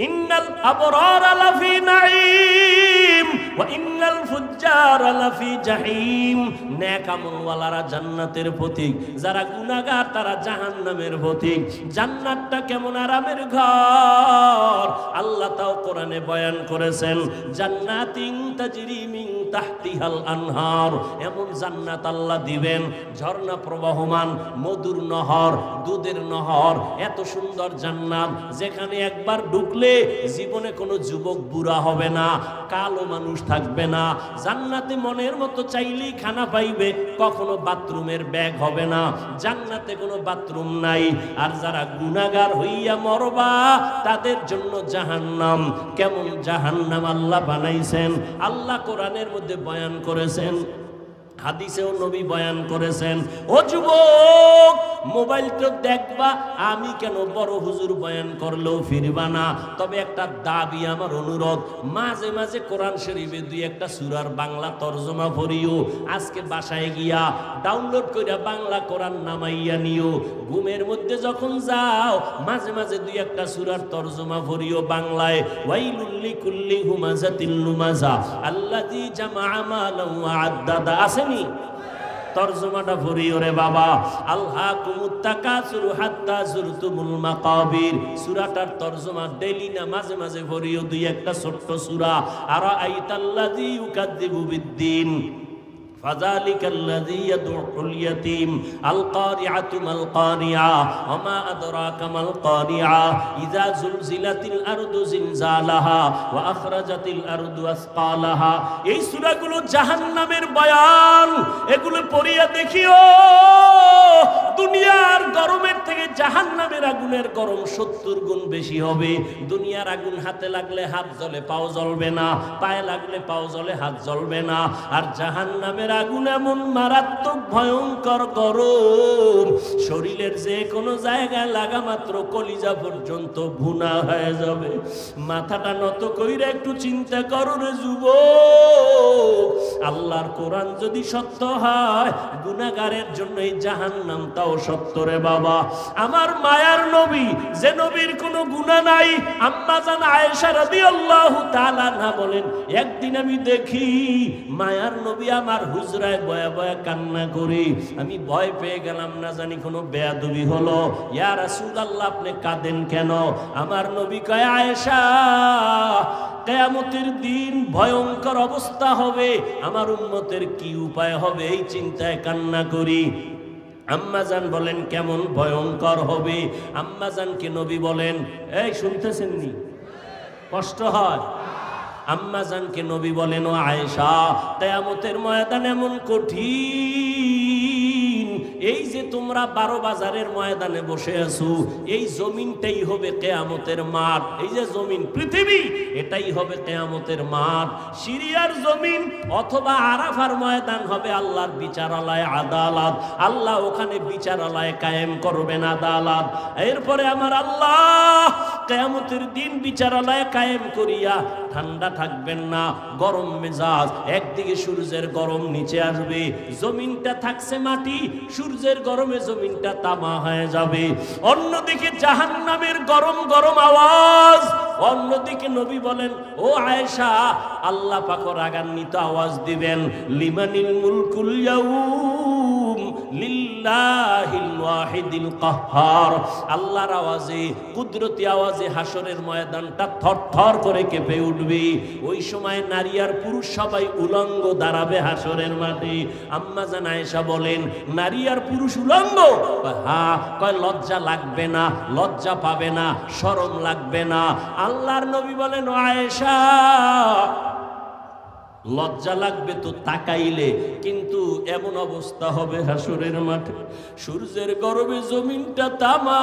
ইন্নাল আবরার লাফি নাঈম ওয়া ইন্নাল ফুজ্জার লাফি জাহিম। নেক আমলওয়ালারা জান্নাতের পথিক যারা গুনাহগার, তারা জাহান্নামের পথিক জান্নাতটা কেমন আরামের ঘর। আল্লাহ তাও কোরআনে বয়ান করেছেন জান্নাতিন তাজরি মিন তাহতিহাল আনহার। এমন জান্নাত আল্লাহ দিবেন, ঝর্ণা প্রবাহমান, মধুর নহর, দুধের নহর, এত সুন্দর জান্নাত। যেখানে একবার ঢুকলে জীবনে কোনো যুবক বুড়া হবে না, কালো মানুষ থাকবে না। জান্নাতে মনের মতো চাইলেই খানা পাইবে, কখনো বাথরুমের ব্যাগ হবে না। জান্নাতে কোনো বাথরুম নাই। আর যারা গুণাগার হইয়া মরবা, তাদের জন্য জাহান্নাম। কেমন জাহান্নাম আল্লাহ বানাইছেন? আল্লাহ কোরআনের মধ্যে বয়ান করেছেন হাদিসেও নবী বয়ান করেছেন, ও যুবক, মোবাইল তো দেখবা, আমি কেন বড় হুজুর বয়ান করলেও ফিরবা না? তবে একটা দাবি আমার অনুরোধ, মাঝে মাঝে কোরআন শরীফে দুই একটা সুরার বাংলা তর্জমা ভরিও আজকে বাসায় গিয়া ডাউনলোড কইরা বাংলা কোরআন নামাইয়া নিও, ঘুমের মধ্যে যখন যাও, মাঝে মাঝে দুই একটা সুরার তর্জমা পড়িও বাংলায় ওয়াইলুল্লি কুল্লি হুমাজাতিল লুমাজা, আল্লাযী জামা মালান ওয়া আদ্দাদা আসেনি তর্জমাটা ভরি রে বাবা। আল্লাহ কুমুত্তাকাসুরু হাত্তা জুরতুমুল মাকাবির। সূরাটার তর্জমা ডেলি না, মাঝে মাঝে ভরিও দুই একটা ছোট্ট সূরা। আর আইতাল্লাযী ইউকাদ্দিবু বিদ্দিন। فذلك الذي يدعو اليتيم القارعة ما القارعة وما أدراك ما القارعة إذا زلزلت الأرض زلزالها وأخرجت الأرض أثقالها এই সূরাগুলো জাহান্নামের বয়ান এগুলো পড়িয়া দেখিও দুনিয়ার গরমের থেকে জাহান্নামের আগুনের গরম সত্তর গুণ বেশি হবে। দুনিয়ার আগুন হাতে লাগলে হাত জ্বলে, পাও জ্বলবে না। পায়ে লাগলে পাও জ্বলে, হাত জ্বলবে না। আর জাহান্নামের আগুন এমন মারাত্মক ভয়ঙ্কর গরম। শরীরের যে কোনো জায়গায় লাগা মাত্র কলিজা পর্যন্ত ভুনা হয়ে যাবে। মাথাটা নত কইরা একটু চিন্তা করো রে যুব আল্লাহর কোরআন যদি সত্য হয় গুনাগারের জন্য এই জাহান্নাম রে বাবা। আমার মায়ার নবী, যে নবীর কোনো গুণা নাই, আম্মা জান আয়েশা রাদিয়াল্লাহু তাআলা না বলেন, একদিন আমি দেখি মায়ার নবী আমার হুজরায় বয়া বয়া কান্না করি। আমি ভয় পেয়ে গেলাম, না জানি কোনো বেয়াদবি হলো। ইয়া রাসূলুল্লাহ, আপনি কাঁদেন কেন? আমার নবী কয়, আয়েশা, কেয়ামতের দিন ভয়ঙ্কর অবস্থা হবে। আমার উন্মতের কি উপায় হবে? এই চিন্তায় কান্না করি। আম্মাজান বলেন, কেমন ভয়ঙ্কর হবে। আম্মাজানকে নবী বলেন, এই, শুনতেছেন নি? কষ্ট হয়। আম্মাজানকে নবী বলেন, ও আয়েশা তেয়ামতের ময়দান এমন কঠিন এই যে তোমরা বারো বাজারের ময়দানে বসে আছো, এই জমিনটাই হবে কেয়ামতের মাঠ। এই যে জমিন, পৃথিবী, এটাই হবে কেয়ামতের মাঠ। সিরিয়ার জমিন অথবা আরাফার ময়দান হবে আল্লাহর বিচারালয় আদালত। আল্লাহ ওখানে বিচারালয় কায়েম করবেন আদালত। এরপরে আমার আল্লাহ কেয়ামতের দিন বিচারালয় কায়েম করিয়া ঠান্ডা থাকবেন না, গরম মেজাজ, একদিকে সূর্যের গরম নিচে আসবে, জমিনটা থাকছে মাটি, সূর্যের গরমে জমিনটা তামা হয়ে যাবে। অন্যদিকে জাহান্নামের গরম গরম আওয়াজ, অন্যদিকে নবী বলেন, ও আয়েশা, আল্লাহ পাকর রাগান্বিত আওয়াজ দিবেন, লিমানিল মুলকুল আল্লাহর আওয়াজে, কুদরতি আওয়াজে হাসরের ময়দানটা থরথর করে কেঁপে উঠবে। ওই সময় নারী আর পুরুষ সবাই উলঙ্গ দাঁড়াবে হাসরের মাঠে। আম্মা বলেন, নারী আর পুরুষ উলঙ্গ? হ্যাঁ। কয়, লজ্জা লাগবে না, লজ্জা পাবে না, শরম লাগবে না। আল্লাহর নবী বলেন আয়েশা লজ্জা লাগবে তো তাকাইলে, কিন্তু এমন অবস্থা হবে হাসুরের মাঠে। সূর্যের গরমে জমিনটা তামা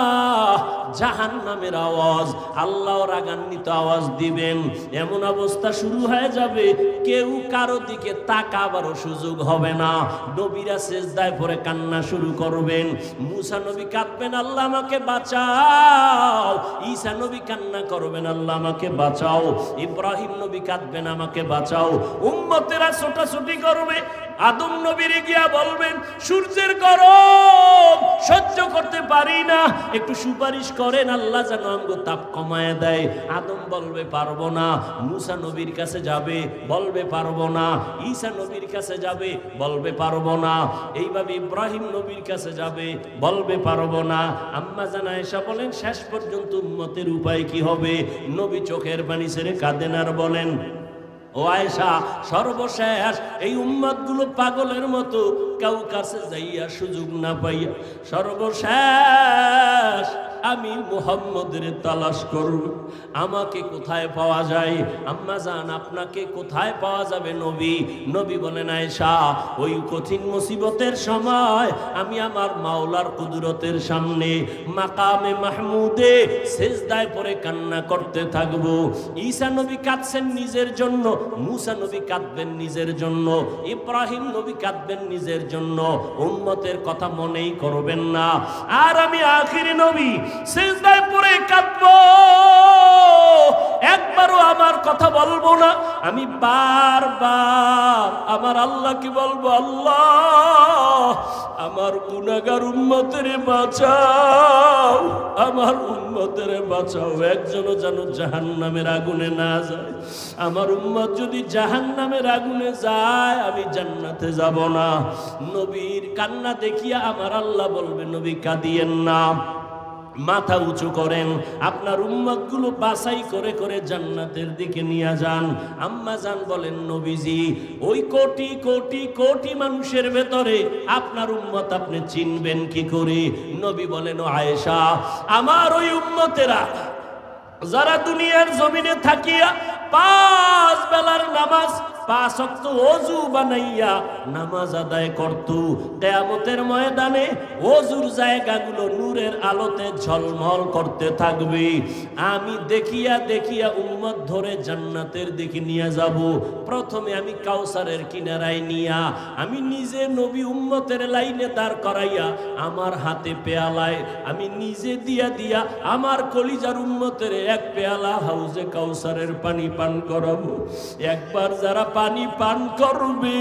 জাহান নামের আওয়াজ, আল্লাহ রাগান্বিত আওয়াজ দিবেন। এমন অবস্থা শুরু হয়ে যাবে, কেউ কারও দিকে তাকাবারও সুযোগ হবে না। নবীরা শেষদায় পরে কান্না শুরু করবেন। মুসা নবী কাঁদবেন, আল্লাহ আমাকে বাঁচাও। ঈসা নবী কান্না করবেন, আল্লাহ আমাকে বাঁচাও। ইব্রাহিম নবী কাঁদবেন, আমাকে বাঁচাও। উম্মতেরা ছোটাছুটি করবে, আদম নবীর গিয়া বলবেন, সূর্যের গরম, সহ্য করতে পারি না। একটু সুপারিশ করেন, আল্লাহ যেন আমগো তাপ কমায় দেয়। আদম বলবে, পারব না। মুসা নবীর কাছে যাবে, বলবে, পারব না। ঈসা নবীর কাছে যাবে, বলবে, পারব না। এইভাবে ইব্রাহিম নবীর কাছে যাবে, বলবে, পারব না। আম্মা জানা এসা বলেন, শেষ পর্যন্ত উম্মতের উপায় কি হবে? নবী চোখের পানি ছেড়ে কাঁদেন আর বলেন ও আয়সা সর্বশেষ এই উম্মাদগুলো গুলো পাগলের মতো কেউ কাছে যাইয়া সুযোগ না পাইয়া সর্বশেষ আমি মুহাম্মদের তালাশ করব। আমাকে কোথায় পাওয়া যায়? আম্মা জান, আপনাকে কোথায় পাওয়া যাবে নবী? নবী বলেন, আয়েশা, ওই কঠিন মুসিবতের সময় আমি আমার মাওলার কুদরতের সামনে মাকামে মাহমুদে সেজদায় পরে কান্না করতে থাকব। ঈসা নবী কাঁদছেন নিজের জন্য, মুসা নবী কাঁদবেন নিজের জন্য, ইব্রাহিম নবী কাঁদবেন নিজের জন্য। উম্মতের কথা মনেই করবেন না। আর আমি আখিরি নবী সেজদায় পরে কাঁদবো। একবারও আমার কথা বলব না। আমি বারবার আমার আল্লাহকে বলব, আল্লাহ, আমার গুনাগার উন্মতের বাঁচাও, আমার উন্মতের বাঁচাও। একজনও যেন জাহান নামের আগুনে না যায়। আমার উম্মত যদি জাহান নামের আগুনে যায়, আমি জান্নাতে যাব না। নবীর কান্না দেখিয়া আমার আল্লাহ বলবে, নবী কাঁদিয়েন না। মাথা উঁচু করেন, আপনার উম্মতগুলো বাছাই করে করে জান্নাতের দিকে নিয়ে যান। আম্মা যান বলেন, নবীজি, ওই কোটি কোটি কোটি মানুষের ভেতরে আপনার উম্মত আপনি চিনবেন কি করে? নবী বলেন, আয়েশা, আমার ওই উম্মতেরা যারা দুনিয়ার জমিনে থাকিয়া পাঁচ বেলার নামাজ পাঁচ অক্ত অজু বানাইয়া নামাজ আদায় করত। কেয়ামতের ময়দানে অজুর জায়গাগুলো নূরের আলোতে ঝলমল করতে থাকবে। আমি দেখিয়া দেখিয়া উম্মত ধরে জান্নাতের দিকে নিয়ে যাব। প্রথমে আমি কাউসারের কিনারায় নিয়া আমি নিজে নবী উম্মতের লাইনে দাঁড় করাইয়া আমার হাতে পেয়ালায় আমি নিজে দিয়া দিয়া আমার কলিজার উম্মতের এক পেয়ালা হাউজে কাউসারের পানি পান করাবো। একবার যারা পানি পান করবে,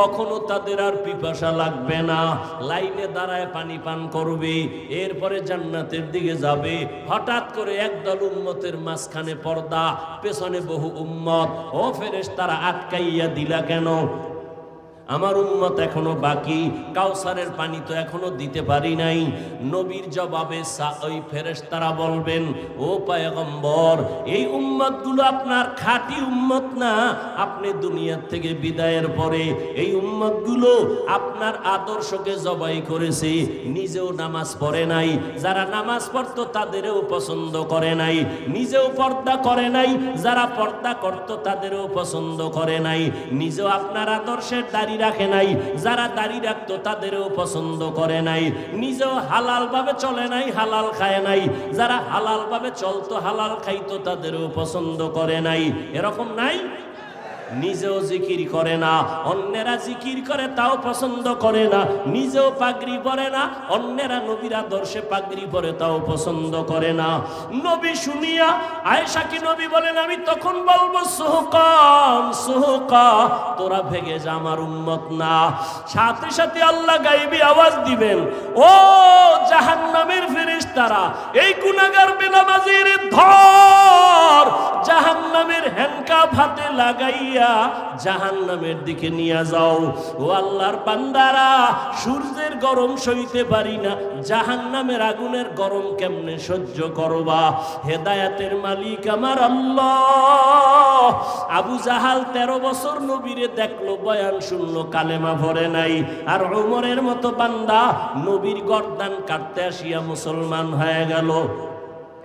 কখনো তাদের আর পিপাসা লাগবে না। লাইনে দাঁড়ায় পানি পান করবে, এরপরে জান্নাতের দিকে যাবে। হঠাৎ করে একদল উম্মতের মাঝখানে পর্দা, পেছনে বহু উম্মত। ও ফেরেস তারা আটকাইয়া দিলা কেন? আমার উন্মত এখনও বাকি, কাউসারের পানি তো এখনও দিতে পারি নাই। নবীর জবাবে ওই ফেরেশতারা বলবেন, ও পায়গম্বর, এই উম্মতগুলো আপনার খাঁটি উম্মত না। আপনি দুনিয়ার থেকে বিদায়ের পরে এই উম্মতগুলো আপনার আদর্শকে জবাই করেছে, নিজেও নামাজ পড়ে নাই, যারা নামাজ পড়তো তাদেরও পছন্দ করে নাই, নিজেও পর্দা করে নাই, যারা পর্দা করতো তাদেরও পছন্দ করে নাই, নিজেও আপনার আদর্শের দাড়ি রাখে নাই, যারা দাড়ি রাখতো তাদেরও পছন্দ করে নাই, নিজেও হালাল ভাবে চলে নাই, হালাল খায় নাই, যারা হালাল ভাবে চলতো, হালাল খাইতো তাদেরও পছন্দ করে নাই, এরকম নাই? নিজেও জিকির করে না, অন্যেরা জিকির করে তাও পছন্দ করে না, নিজেও পাগড়ি পরে না, অন্যেরা নবীর আদর্শে পাগড়ি পরে তাও পছন্দ করে না। নবী শুনিয়া আয়েশা কি নবী বলেন, আমি তখন বলব, সোহকান, সোহকা, তোরা ভেগে যা আমার উম্মত না। সাথে সাথে আল্লাহ গাইবি আওয়াজ দিবেন ও জাহান্নামের ফেরেশতারা, এই গুনাহগার বেনামাজির ধর, জাহান্নামের হ্যান্ডকাপ হাতে লাগাইয়া জাহান্নামের দিকে নিয়ে যাও। ও আল্লাহর বান্দারা, সূর্যের গরম সইতে পারি না, জাহান্নামের আগুনের গরম কেমনে সহ্য করবা? হেদায়াতের মালিক আমার আল্লাহ। আবু জাহাল তেরো বছর নবীরে দেখল, বয়ান শুনলো, কালেমা ভরে নাই। আর ওমরের মতো বান্দা নবীর গর্দান কাটতে আসিয়া মুসলমান হয়ে গেল।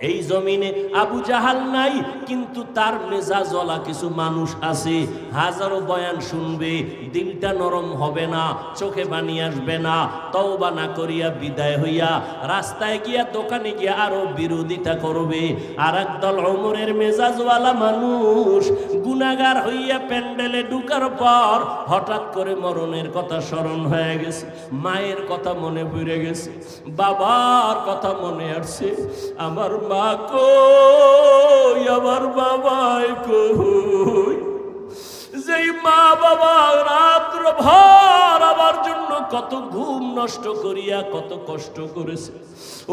এই জমিনে আবু জাহাল নাই, কিন্তু তার মেজাজওয়ালা কিছু মানুষ আছে। হাজারো বয়ান শুনবে, দিলটা নরম হবে না, চোখে পানি আসবে না, তওবা না করিয়া বিদায় হইয়া রাস্তায় গিয়া, দোকানে গিয়া আরও বিরোধিতা করবে। আর একদল অমরের মেজাজওয়ালা মানুষ গুনাগার হইয়া প্যান্ডেলে ঢুকার পর হঠাৎ করে মরণের কথা স্মরণ হয়ে গেছে। মায়ের কথা মনে পড়ে গেছে। বাবার কথা মনে আসছে। আমার মা মা কই আমার বাবাই কই? যেই মা বাবা রাত্র ভয় কত ঘুম নষ্ট করিয়া কত কষ্ট করেছে।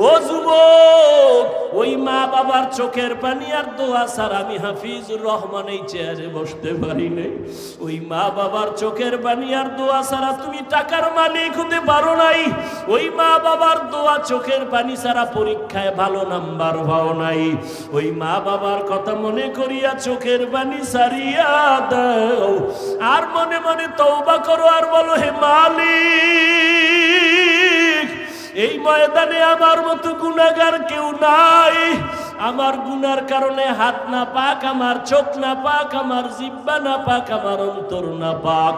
ও যুবক, ওই মা বাবার চোখের পানি আর দোয়া স্যার আমি হাফিজুর রহমান এই চেয়ারে বসতে পারি নাই। ওই মা বাবার চোখের পানি আর দোয়া ছাড়া তুমি টাকার মালিক হতে পারো নাই। ওই মা বাবার দোয়া চোখের পানি ছাড়া পরীক্ষায় ভালো নাম্বার পাও নাই। ওই মা বাবার কথা মনে করিয়া চোখের পানি সারিয়া দাও। আর মনে মনে তৌবা করো আর বলো, হে মালিক, এই ময়দানে আমার মতো গুণাগার কেউ নাই। আমার গুনার কারণে হাত না পাক, আমার চোখ না পাক, আমার জিব্বা না পাক, আমার অন্তর না পাক।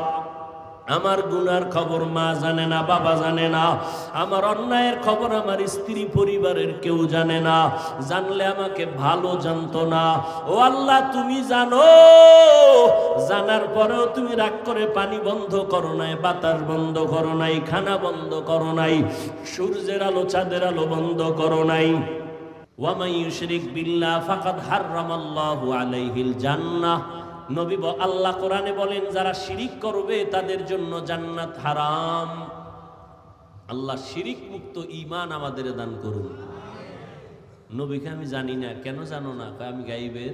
আমার গুনার খবর মা জানে না, বাবা জানে না। আমার অন্যায়ের খবর আমার স্ত্রী পরিবারের কেউ জানে না। জানলে আমাকে ভালো জানতো না। ও আল্লাহ, তুমি জানো? জানার পরেও তুমি রাগ করে পানি বন্ধ করো নাই, বাতাস বন্ধ করো নাই, খানা বন্ধ করো নাই, সূর্যের আলো, চাঁদের আলো বন্ধ করো নাই। ওয়ামাই ইউশরিক বিল্লাহ, ফাকাদ হাররামাল্লাহু আলাইহিল জান্নাহ। নবী আল্লাহ কোরআনে বলেন, যারা শিরিক করবে তাদের জন্য জান্নাত হারাম। আল্লাহ শিরিক মুক্ত ইমান আমাদের দান করুন। নবীকে আমি জানি না, কেন জানো না? আমি গাইবের।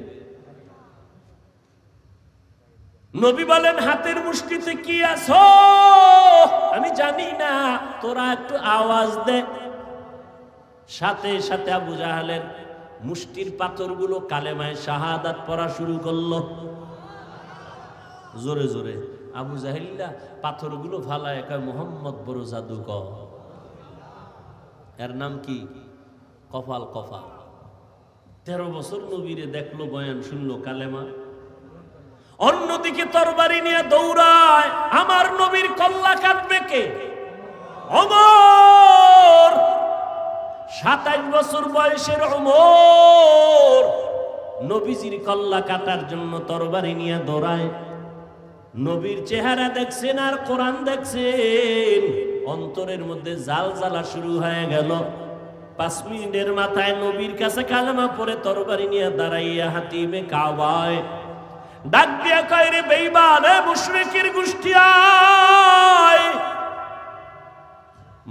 নবী বলেন, হাতের মুষ্টিতে কি আছো? আমি জানি না, তোরা একটু আওয়াজ দে। সাথে সাথে আবু জাহালের মুষ্টির পাথরগুলো কালেমায় শাহাদাত পড়া শুরু করল। জোরে জোরে। আবু জাহিল্লা পাথরগুলো ফালায়, কয়, মোহাম্মদ বড় জাদুকর। এর নাম কি? কপাল কফা তেরো বছর নবীরে দেখল, বয়ান শুনলো, কালেমা। অন্যদিকে তরবারি নিয়ে দৌড়ায়, আমার নবীর কল্লা কাটবে কে? অমর! সাতাইশ বছর বয়সের অমর। নবীজির কল্লা কাটার জন্য তরবারি নিয়ে দৌড়ায়। নবীর চেহারা দেখছেন আর কোরআন দেখছেন। অন্তরের মধ্যে জাল জ্বালা শুরু হয়ে গেল। পাঁচ মিনিটের মাথায় নবীর কাছে কালেমা পরে তরবারি নিয়ে দাঁড়াইয়া হাতিবে কাবায় ডাক দিয়া কয় রে বেইমান এ মুশরিকের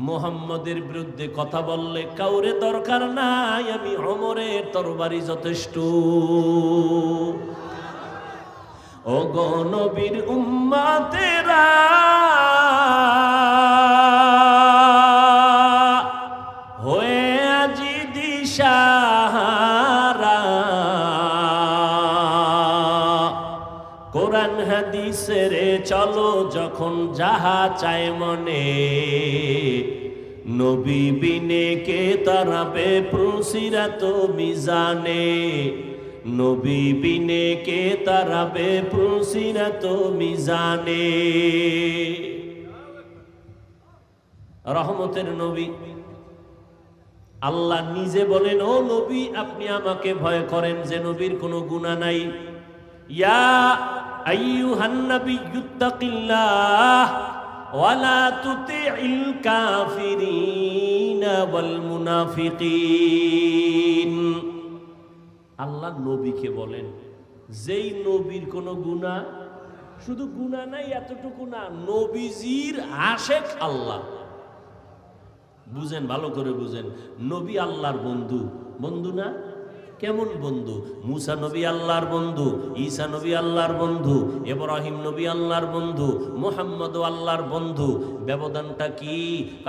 মোহাম্মদের বিরুদ্ধে কথা বললে কাউরে দরকার নাই, আমি অমরের তরবারি যথেষ্ট। ও গনবীর উম্মাতেরা। হয়ে আজি দিশাহারা। কোরআন হাদিসের চলো যখন যাহা চায় মনে। নবী বিনে কে তারাবে প্রসিরাত মিজানে। নবী বিনে কে তারাবে প্রসিরাত মিজানে রহমতের নবী। আল্লাহ নিজে বলেন, ও নবী, আপনি আমাকে ভয় করেন যে নবীর কোনো গুণা নাই। ইয়া আইয়ুহান নাবিয়্যুত্তাকিল্লাহ ওয়ালা তুতিইল কাফিরিনা ওয়াল মুনাফিকিন। আল্লাহ নবীকে বলেন, যেই নবীর কোনো গুণা শুধু গুণা নাই, এতটুকু না, নবীজির আশেক আল্লাহ। বুঝেন, ভালো করে বুঝেন, নবী আল্লাহর বন্ধু। বন্ধু না কেমন বন্ধু? মুসা নবী আল্লাহর বন্ধু, ঈসা নবী আল্লাহর বন্ধু এব্রাহিম নবী আল্লাহর বন্ধু মোহাম্মদ আল্লাহর বন্ধু। ব্যবধানটা কি?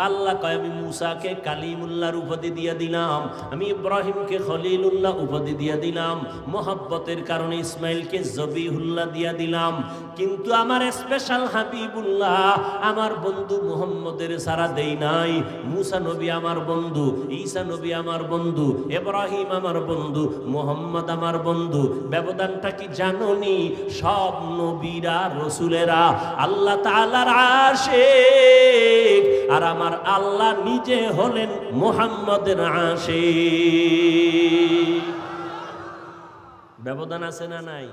আল্লাহ কয়, আমি মুসাকে কালিমুল্লাহর উপাধি দিয়ে দিলাম, আমি ইব্রাহিমকে খলিলুল্লাহ উপাধি দিয়ে দিলাম, মোহাব্বতের কারণে ইসমাইলকে জবিহুল্লাহ দিয়া দিলাম। কিন্তু আমার স্পেশাল হাবিবুল্লাহ আমার বন্ধু মোহাম্মদের সারা দেই নাই। মুসা নবী আমার বন্ধু, ঈসা নবী আমার বন্ধু এব্রাহিম আমার বন্ধু মোহাম্মদ আমার বন্ধু, ব্যবধানটা কি জাননি? সব নবীরা, রসুলেরা আল্লাহ তাআলার আশেক, আর আমার আল্লাহ নিজে হলেন মোহাম্মদের আশেক। ব্যবধান আছে না নাই?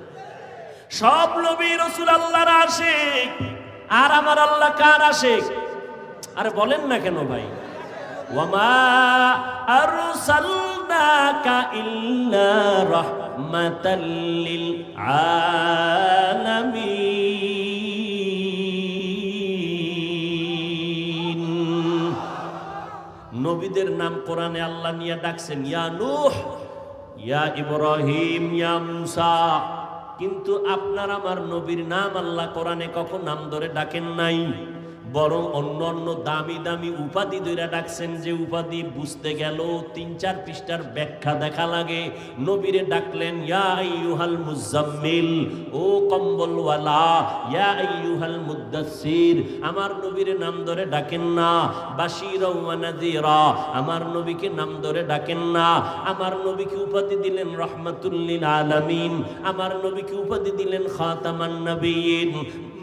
সব নবী, রসুল আল্লাহর আশেক, আর আমার আল্লাহ কার আশেক? আরে বলেন না কেন ভাই? ইল্লা নবীদের নাম কোরআনে আল্লাহ নিয়ে ডাকছেন, ইয়া নূহ, ইয়া ইব্রাহিম, ইয়া মুসা। কিন্তু আপনার আমার নবীর নাম আল্লাহ কোরআনে কখন নাম ধরে ডাকেন নাই? বরং অন্য অন্য দামি দামি উপাধি ধরে ডাকছেন যে উপাধি বুঝতে গেল, তিন চার পৃষ্ঠার ব্যাখ্যা দেখা লাগে। নবীরে ডাকলেন, ইয়া আইয়ুহাল মুজাম্মিল, ও কম্বলওয়ালা, ইয়া আইয়ুহাল মুদ্দাসসির আমার নবীরে নাম ধরে ডাকেন না। নাযীরা, আমার নবীকে নাম ধরে ডাকেন না। আমার নবীকে উপাধি দিলেন রহমাতুল্লিল আলামিন, আমার নবীকে উপাধি দিলেন খাতামান নবীন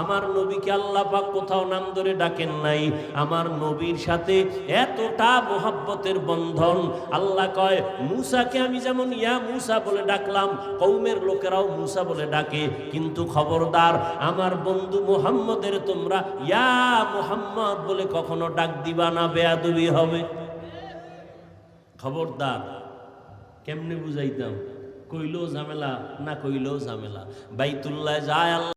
আমার নবীকে আল্লাহ পাক কোথাও নাম ধরে ডাকেন নাই। আমার নবীর সাথে এতটা মোহাব্বতের বন্ধন। আল্লাহ কয়, মুসাকে আমি যেমন ইয়া মুসা বলে ডাকলাম কৌমের লোকেরাও মুসা বলে ডাকে। কিন্তু খবরদার, আমার বন্ধু মোহাম্মদের তোমরা ইয়া মোহাম্মদ বলে কখনো ডাক দিবা না, বেয়াদবি হবে। খবরদার, কেমনে বুঝাইতাম? কইলেও ঝামেলা না কইলেও ঝামেলা। বাইতুল্লাহ যায় আল্লাহ